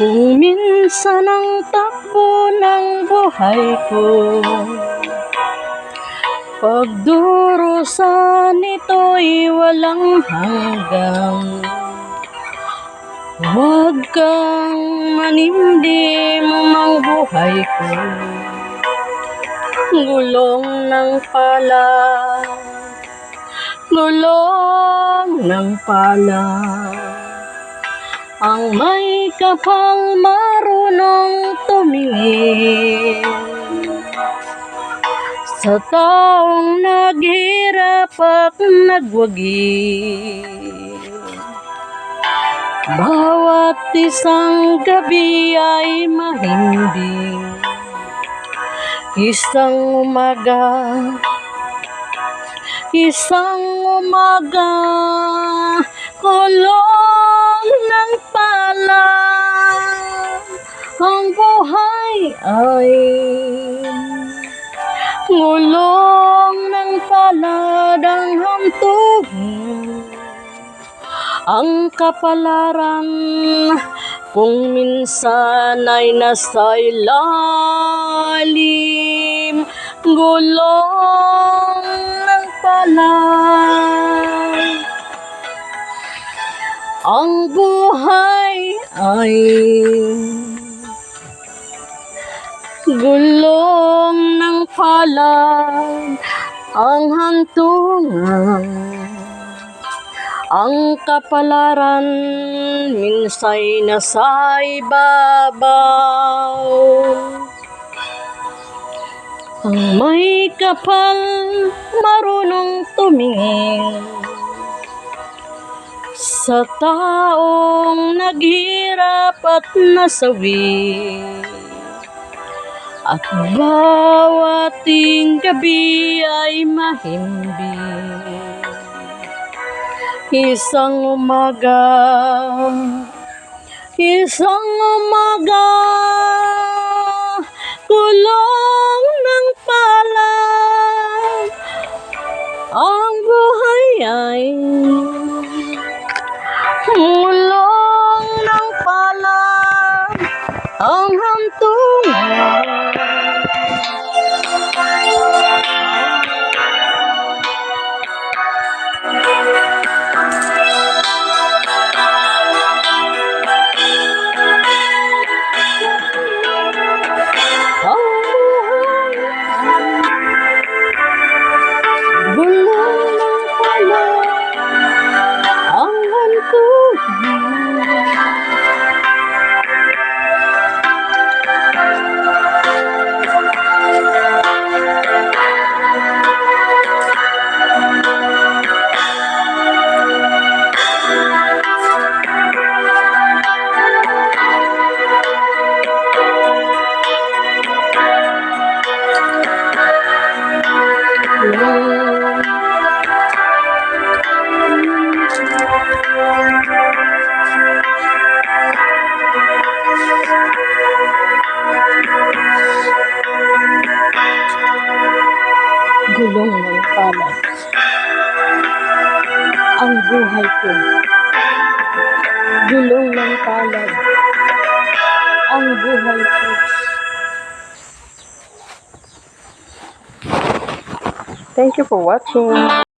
Kung minsan ang takbo ng buhay ko. Pagdurusan nito'y walang hanggang. Huwag kang manimdim ang buhay ko. Gulong ng pala. Gulong ng pala Ang may kapal marunong tumingin. Sa taong naghirap at nagwagi Bawat isang gabi ay mahimbing Isang umaga Isang umaga ay Ngulong ng paladang hantugin Ang kapalaran kung minsan ay nasa ilalim. Gulong ng palay Ang buhay ay Gulong ng palay Ang hantungan ang kapalaran minsay nasa ibabaw. Ang may kapal marunong tumingin sa taong naghirap at nasawi. At bawat gabi ay mahimbing. Isang umaga, isang umaga, kulong ng pala. Ang buhay ay mulong ng pala. Ang hantungan. Palad Ang buhay ko. Gulong ng palad. Ang buhay ko. Thank you for watching.